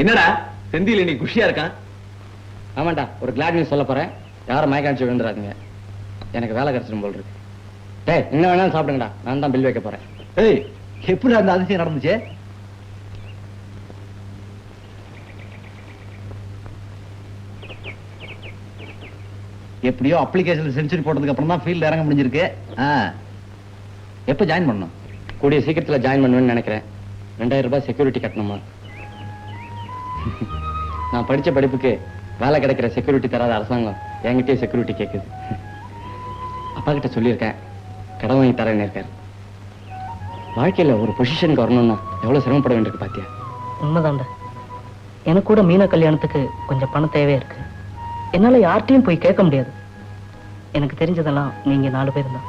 என்னடா? செந்தில் இன்னைக்கு குஷியா இருக்கான்? ஆமாண்டா ஒரு கிளாட் நியூஸ் சொல்ல போறேன். யாரும் மயக்காட்சி விழுந்துடாதீங்க. எனக்கு வேலை கிடைச்சிடும் போல் இருக்கு. டேய் என்ன வேணாலும் சாப்பிடுங்கடா. நான் தான் பில் வைக்க போறேன். ஏய் எப்படி அந்த அதிசயம் நடந்துச்சு? எப்படியோ அப்ளிகேஷன்ல செஞ்சுரி போட்டதுக்கு அப்புறம் தான் ஃபீல்ட் இறங்க முடிஞ்சிருக்கு. ஆ. எப்ப ஜாயின் பண்ணணும்? கூடிய சீக்கிரத்துல ஜாயின் பண்ணுவேன்னு நினைக்கிறேன். ரெண்டாயிரம் ரூபாய் செக்யூரிட்டி கட்டணுமா? நான் படிச்ச படிப்புக்கு வேலை கிடைக்கிற செக்யூரிட்டி தராத அரசாங்கம் என்கிட்டயே செக்யூரிட்டி கேட்குது அப்பா கிட்ட சொல்லியிருக்கேன் கடன் வாங்கி தரேன்னு இருக்காரு. வாழ்க்கையில ஒரு பொசிஷனுக்கு வரணும்னா எவ்வளவு சிரமப்பட வேண்டியிருக்கு பாத்தியா? உண்மைதான்டா. எனக்கு கூட மீனா கல்யாணத்துக்கு கொஞ்சம் பணம் தேவையா இருக்கு. என்னால யார்கிட்டயும் போய் கேட்க முடியாது. எனக்கு தெரிஞ்சதெல்லாம் நீங்க நாலு பேர் தான்.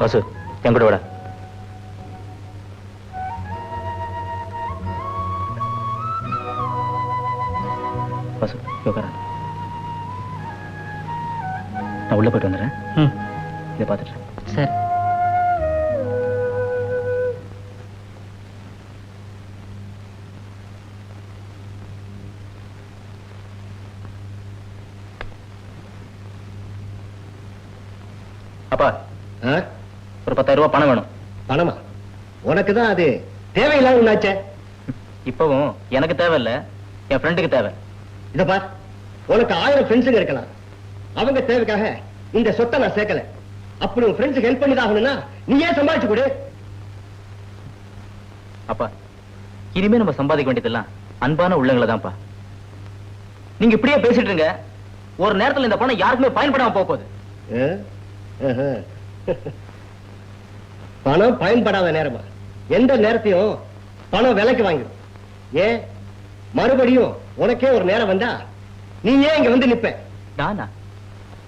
வாசு என் கூட விட. நான் உள்ள போயிட்டு வந்துடுறேன். இதை பார்த்துட்டு. சரி. பத்தாயிரம் ரூபாய் பணம் வேணும். பணமா? உனக்கு தான் அது தேவையில்லாம ஒண்ணாச்சே இப்பவும் எனக்கு தேவையில்ல என் ஃப்ரெண்டுக்கு தேவை. இத பார் உனக்கு ஆயிரம் ஃப்ரெண்ட்ஸுங்க இருக்கலாம். அவங்க தேவைக்காக இந்த சொத்தை நான் சேர்க்கல. அப்படி உன் ஃப்ரெண்ட்ஸுக்கு ஹெல்ப் பண்ணி ஆகணும்னா நீ ஏன் சம்பாதிச்சு கொடு? அப்பா இனிமே நம்ம சம்பாதிக்க வேண்டியதெல்லாம் அன்பான உள்ளங்களை தான்ப்பா. நீங்க இப்படியே பேசிட்டு இருங்க ஒரு நேரத்துல இந்த பணம் யாருக்குமே பயன்படாம போக போகுது. பணம் பயன்படாத நேரமா? எந்த நேரத்தையும் பணம் விலைக்கு வாங்கிடும் ஏன்? மறுபடியும் உனக்கே ஒரு நேரம் வந்தா நீ ஏன் இங்க வந்து நிப்ப? நானா?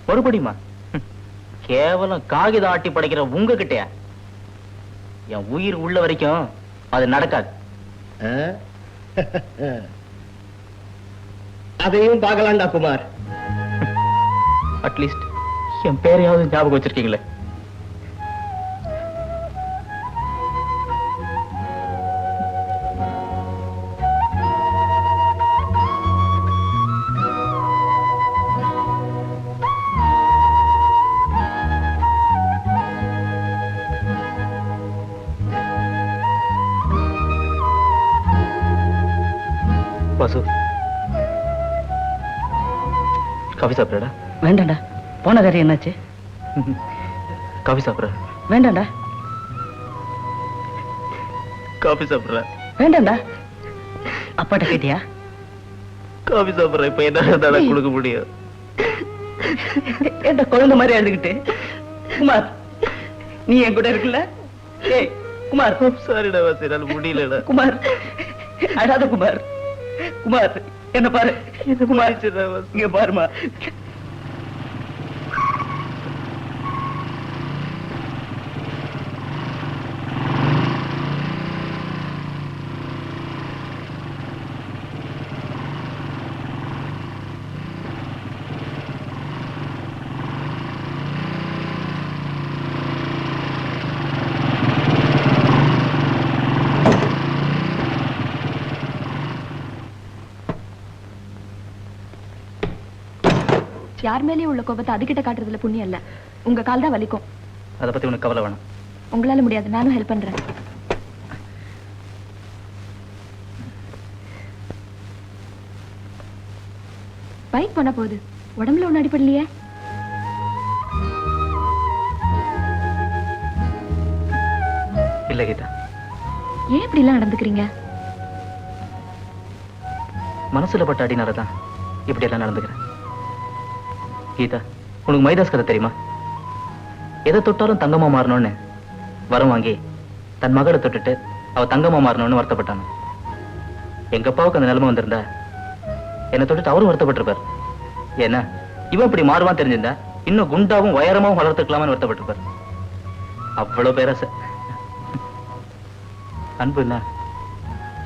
மறுபடியுமா. கேவலம் காகிதம் ஆட்டி படைக்கிற உங்ககிட்டயா? என் உயிர் உள்ள வரைக்கும் அது நடக்காது? அதையும் பார்க்கலாம்டா குமார். அட்லீஸ்ட் என் பேரையாவது ஞாபகம் வச்சிருக்கீங்களே. காஃபி சாப்பிட்றடா. வேண்டாம்டா. போன காரியம் என்னாச்சு? காஃபி சாப்பிட்ற வேண்டாம்டா. காஃபி சாப்பிட்ற வேண்டாம்டா. அப்பாட்ட கேட்டியா? காஃபி சாப்பிட்ற இப்ப என்ன கொடுக்க முடியும். ஏன்டா குழந்தை மாதிரி அழுதுகிட்டு? குமார் நீ என் கூட இருக்குல்ல ஏய் குமார். சாரிடா வாசி. முடியலடா. குமார் அழாத குமார். குமார் என்ன பாரு இங்க பாருமா யார் மேலேயும் உள்ள கோபத்தை அதுகிட்ட காட்டுறதுல புண்ணியம் இல்ல. உங்க கால் தான் வலிக்கும். அதை பத்தி உனக்கு கவலை வேணாம். உங்களால முடியாது. நானும் ஹெல்ப் பண்றேன். பைக் போனா போகுது உடம்புல ஒண்ணு அடிப்படலையே இல்ல கீதா. ஏன் இப்படி எல்லாம் நடந்துக்கிறீங்க? மனசுல பட்ட அடினால தான் இப்படி எல்லாம் நடந்துக்கிறேன். கீதா உனக்கு மைதாஸ் கதை தெரியுமா? எதை தொட்டாலும் தங்கமா மாறணும்னு வரம் வாங்கி தன் மகளை தொட்டுட்டு அவ தங்கமா மாறணும்னு வருத்தப்பட்டான்? எங்க அப்பாவுக்கு அந்த நிலைமை வந்திருந்தா என்னை தொட்டுட்டு அவரும் வருத்தப்பட்டிருப்பார். ஏன்னா இவன் இப்படி மாறுவான் தெரிஞ்சிருந்தா இன்னும் குண்டாவும் உயரமாவும் வளர்த்துக்கலாமான்னு வருத்தப்பட்டிருப்பார். அவ்வளவு பேராசை. அன்பு என்ன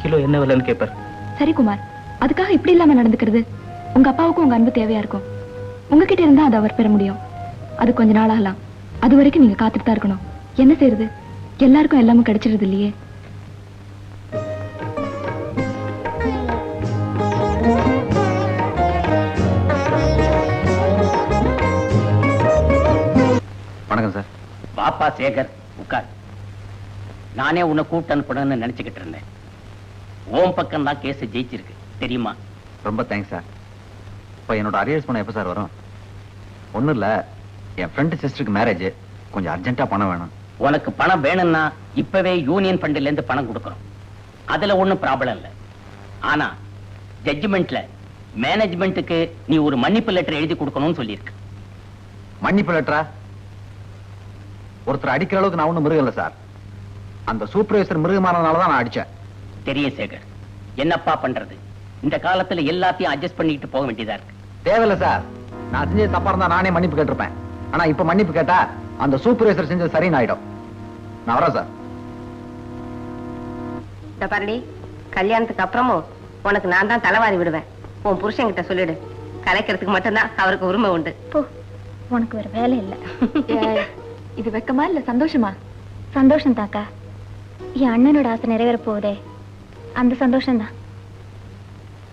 கிலோ என்ன விலைன்னு கேட்பார் சரி குமார் அதுக்காக இப்படி இல்லாம நடந்துக்கிறது? உங்க அப்பாவுக்கும் உங்க அன்பு தேவையா இருக்கும்? உங்ககிட்ட இருந்தா அதை அவர் பெற முடியும். அது கொஞ்ச நாள் ஆகலாம். அது வரைக்கும் நீங்க காத்துட்டு தான் இருக்கணும். என்ன செய்யறது எல்லாருக்கும் எல்லாமே கிடைச்சிருது இல்லையே? வணக்கம் சார். பாப்பா சேகர் உட்கார். நானே உன்னை கூப்பிட்டு அனுப்பணும்னு நினைச்சுக்கிட்டு இருந்தேன். ஓம் பக்கம் தான் கேஸ் ஜெயிச்சிருக்கு. தெரியுமா? ரொம்ப தேங்க்ஸ் சார். இப்போ என்னோட அரியர்ஸ் பணம் எப்போ சார் வரும்? ஒன்றும் இல்லை. என் ஃப்ரெண்டு சிஸ்டருக்கு மேரேஜ் கொஞ்சம் அர்ஜென்ட்டாக பணம் வேணும். உனக்கு பணம் வேணும்னா இப்பவே யூனியன் ஃபண்ட்ல இருந்து பணம் கொடுக்கறோம் அதுல ஒண்ணும் ப்ராப்ளம் இல்ல. ஆனா ஜட்ஜ்மெண்ட்ல மேனேஜ்மெண்ட்டுக்கு நீ ஒரு மன்னிப்பு லெட்டர் எழுதி கொடுக்கணும்னு சொல்லியிருக்கு. மன்னிப்பு லெட்டரா ஒருத்தர் அடிக்கிற அளவுக்கு நான் ஒன்றும் மிருகம் இல்லை சார் அந்த சூப்பர்வைசர் மிருகமானதுனால தான் நான் அடித்தேன் தெரியும் சேகர். என்னப்பா பண்றது? இந்த காலத்துல எல்லாத்தையும் அட்ஜஸ்ட் பண்ணிக்கிட்டு போக வேண்டியதா இருக்கு. தேவையில்ல சார் நான் செஞ்சது தப்பா இருந்தா நானே மன்னிப்பு கேட்டிருப்பேன். ஆனா இப்ப மன்னிப்பு கேட்டா அந்த சூப்பர்வைசர் செஞ்சது சரின்னு ஆயிடும். நான் வரேன் சார் இந்த பாருடி கல்யாணத்துக்கு அப்புறமும் உனக்கு நான் தான் தலைவாரி விடுவேன். உன் புருஷன்கிட்ட சொல்லிடு. கலைக்கிறதுக்கு மட்டும்தான் அவருக்கு உரிமை உண்டு. போ உனக்கு வேற வேலை இல்ல. இது வெக்கமா இல்ல சந்தோஷமா? சந்தோஷம் தாக்கா என் அண்ணனோட ஆசை நிறைவேற போகுதே. அந்த சந்தோஷம் தான்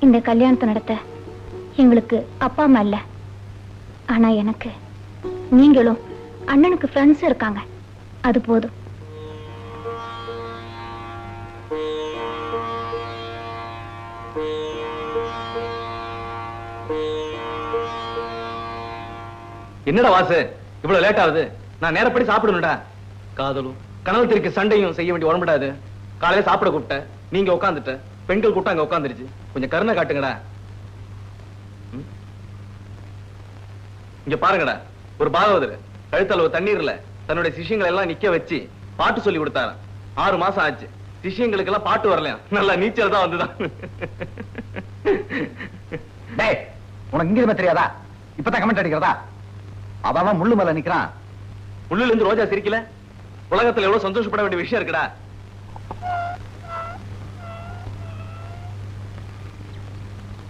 இந்த கல்யாணத்தை நடத்த எங்களுக்கு அப்பா அம்மா இல்ல. ஆனா எனக்கு நீங்களும் அண்ணனுக்கு ஃப்ரெண்ட்ஸ் இருக்காங்க. அது போதும். என்னடா வாசு? இவ்வளவு லேட் ஆகுது. நான் நேரப்படி சாப்பிடணும்டா. காதலும். கனவு திருக்கு சண்டையும் செய்ய வேண்டிய உடம்புடாது காலையில சாப்பிட கூப்பிட்ட. நீங்க உட்காந்துட்ட பெண்கள் கூட்டம் அங்க உட்காந்துருச்சு கொஞ்சம் கருணை காட்டுங்கடா. இங்க பாருங்கடா ஒரு பாகவதர் கழுத்தளவு தண்ணீர்ல தன்னுடைய சிஷ்யங்களை எல்லாம் நிக்க வச்சு பாட்டு சொல்லி கொடுத்தாராம். ஆறு மாசம் ஆச்சு. சிஷ்யங்களுக்கு எல்லாம் பாட்டு வரலையா நல்லா நீச்சல் தான் வந்துதான் டேய் உனக்கு இங்கிருமே தெரியாதா? இப்பதான் கமெண்ட் அடிக்கிறதா? அவன் முள்ளு மேல நிக்கிறான். உள்ளுல இருந்து ரோஜா சிரிக்கல? உலகத்துல எவ்வளவு சந்தோஷப்பட வேண்டிய விஷயம் இருக்குடா.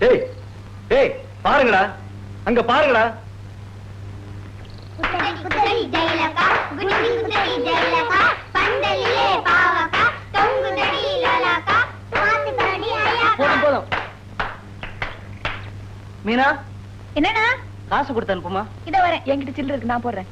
டேய் டேய் பாருங்கடா. அங்க பாருங்கடா. பந்தலிலே தொங்குதடி மாத்துக்கடி ஐயா போதும் போதும். மீனா? என்னடா காசு கொடுத்து அனுப்புமா? இத வரேன். என்கிட்ட சில்லற இருக்கு நான் போடுறேன்.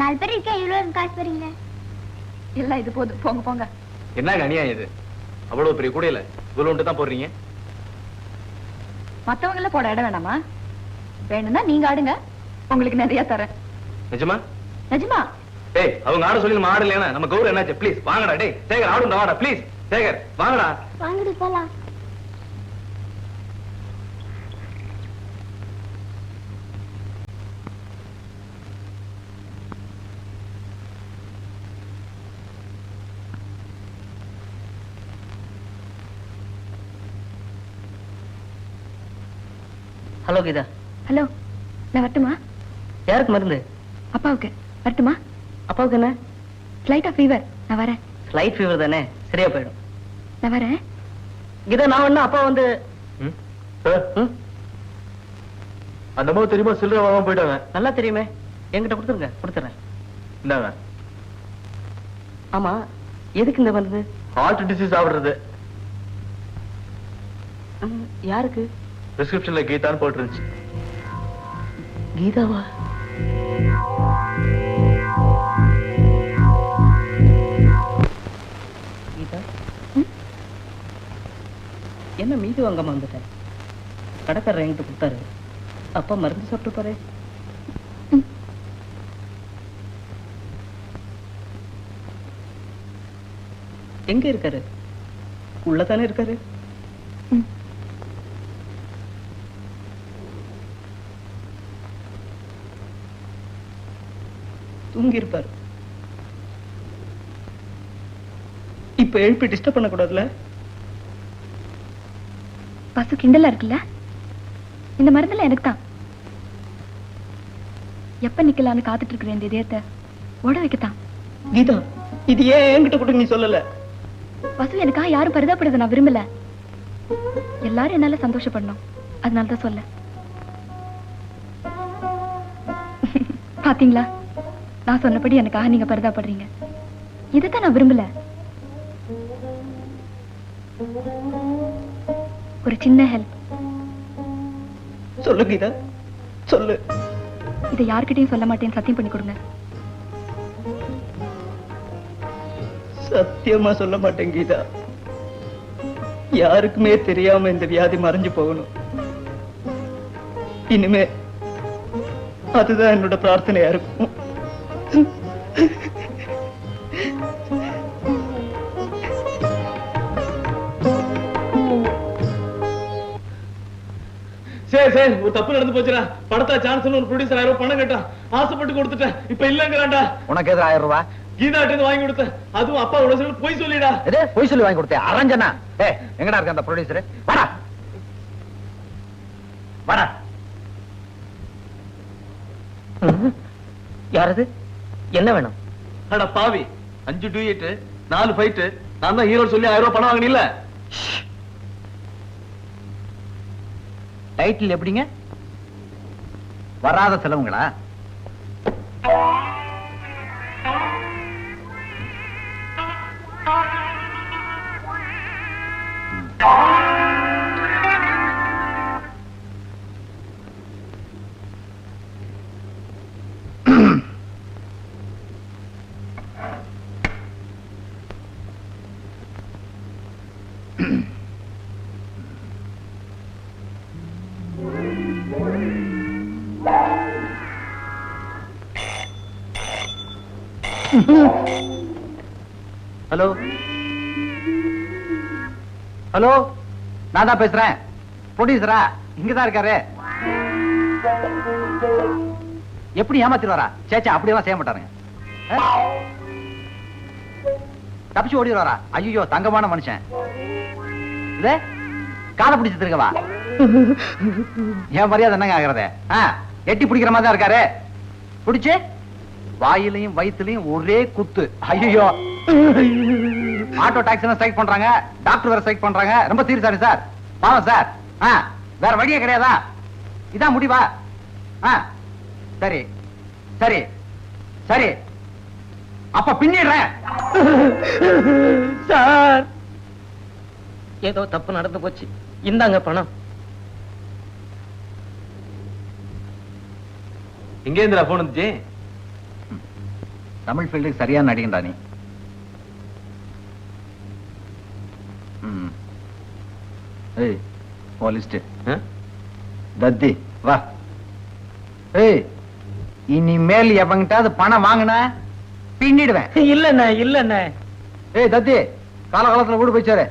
நாலு பேர் இருக்கேன். இவ்வளவு காசு வரீங்க எல்லாம் இது போதும். போங்க போங்க. என்னங்க அநியாயம் இது? அவ்வளவு பெரிய கூடையில இவ்வளவு தான் போடுறீங்க? மத்தவங்க எல்லாம் போட இடம் வேணாமா? வேணும்னா நீங்க ஆடுங்க. உங்களுக்கு நிறைய தரேன். நிஜமா? நிஜமா? டேய் அவங்க ஆட சொல்லி நம்ம ஆடலையா நம்ம கௌரவ என்னாச்சு? ப்ளீஸ் வாங்கடா டேய் சேகர் ஆடுண்டா வாடா ப்ளீஸ் சேகர் வாங்கடா. வாங்கடி போலாம். ஹலோ கீதா. ஹலோ நான் வரட்டுமா? யாருக்கு மருந்து? அப்பாவுக்கு. வரட்டுமா? அப்பாவுக்கு என்ன? ஸ்லைட்டா ஃபீவர் நான் வரேன். லைட் ஃபீவர் தானே? சரியா போயிடும். நான் வரேன். கீதா நான் வேணா அப்பா வந்து ம்? ஏ, ம், அந்த மாதிரி தெரியுமா? சில்லறை வாங்காம போயிட்டாங்க. நல்லா தெரியுமே. என்கிட்ட கொடுத்துருங்க. கொடுத்துறேன். இந்தாங்க. ஆமா எதுக்கு இந்த மருந்து? ஹார்ட் டிசீஸ் ஆகுறது யாருக்கு? பிரிஸ்கிரிப்ஷன்ல கீதான்னு போட்டுருந்துச்சு. கீதாவா? கீதா? என்ன மீதி வாங்காம வந்துட்டேன் கடைக்காரர் என்கிட்ட கொடுத்தாரு. அப்பா மருந்து சாப்பிட்டு பாரு எங்க இருக்காரு? உள்ளதானே இருக்காரு? தூங்கி இருப்பாரு இப்ப எழுப்பி டிஸ்டர்ப் பண்ண கூடாதுல பசு கிண்டலா இருக்குல்ல? இந்த மருந்துல எனக்கு தான் எப்ப நிக்கலாம்னு காத்துட்டு இந்த இதயத்தை? ஓட வைக்கத்தான். கீதா இது ஏன் என்கிட்ட கூட நீ சொல்லல? பசு எனக்காக யாரும் பரிதாபப்படுறத நான் விரும்பல. எல்லாரும் என்னால சந்தோஷப்படணும். அதனால தான் சொல்ல. பாத்தீங்களா? நான் சொன்னபடி எனக்காக நீங்க பரிதாபப்படுறீங்க. இதைத்தான் நான் விரும்பல. ஒரு சின்ன ஹெல்ப் சொல்லு கீதா. சொல்லு. இதை யார்கிட்டயும் சொல்ல மாட்டேன்னு சத்தியம் பண்ணி கொடுங்க. சத்தியமா சொல்ல மாட்டேன் கீதா. யாருக்குமே தெரியாம இந்த வியாதி மறைஞ்சு போகணும். இனிமே அதுதான் என்னோட பிரார்த்தனையா இருக்கும். சரி சரி ஒரு தப்பு நடந்து போச்சுடா. படத்தா சான்ஸ் ஒரு ப்ரொடியூசர் ஆயிரம் பணம் கேட்டான். ஆசைப்பட்டு கொடுத்துட்டேன். இப்ப இல்லங்கிறான்டா உனக்கு ஆயிரம் ரூபாய்? கீதாட்ட இருந்து வாங்கி கொடுத்தேன். அதுவும் அப்பா உள்ள சொல்லி போய் சொல்லிடா. எது? பொய் சொல்லி வாங்கி கொடுத்தேன். அரஞ்சனா? ஏ எங்கடா இருக்க அந்த ப்ரொடியூசர் வாடா. வாடா. யாரது? என்ன வேணும்? அட பாவி. அஞ்சு டூயட் நாலு ஃபைட் நான் தான் ஹீரோ சொல்லி ஆயிரம் ரூபாய் பணம் வாங்கினில்ல? டைட்டில் எப்படிங்க? வராத செலவுங்களா? ஹலோ. ஹலோ நான் தான் பேசுறேன். ப்ரொடியூசரா இங்கதான் இருக்காரு. எப்படி ஏமாத்திடுவாரா? சேச்சா அப்படியெல்லாம் செய்ய மாட்டாருங்க. தப்பிச்சு ஓடிடுவாரா? ஐயோ தங்கமான மனுஷன். இது? காலை பிடிச்சு திருக்கவா என் மரியாதை என்னங்க ஆகுறது? எட்டி பிடிக்கிற மாதிரி தான் இருக்காரு. பிடிச்சு? வாயிலையும் வயித்துலயும் ஒரே குத்து. ஐயோ ஆட்டோ டாக்ஸி ஸ்ட்ரைக் பண்றாங்க? டாக்டர் வேற ஸ்ட்ரைக் பண்றாங்க. ரொம்ப சீரியஸாரு சார். பாவம் சார். ஆ, வேற வழியே கிடையாதா? இதான் முடிவா? ஆ, சரி. சரி. சரி. அப்ப பின்னிடுறேன். சார். ஏதோ தப்பு நடந்து போச்சு. இந்தாங்க பணம். எங்க இருந்துடா போன் வந்துச்சு? தமிழ் ஃபீல்டுக்கு சரியான நடிகன்டா நீ ம். ஏய் உன் லிஸ்ட் ஆ? தத்தி வா. ஏய் இனிமேல் எவங்கிட்டாவது பணம் வாங்கின பின்னிடுவேன். இல்லண்ணே இல்லண்ணே. ஏய் தத்தி காலகாலத்துல வீடு போயிச்சாரு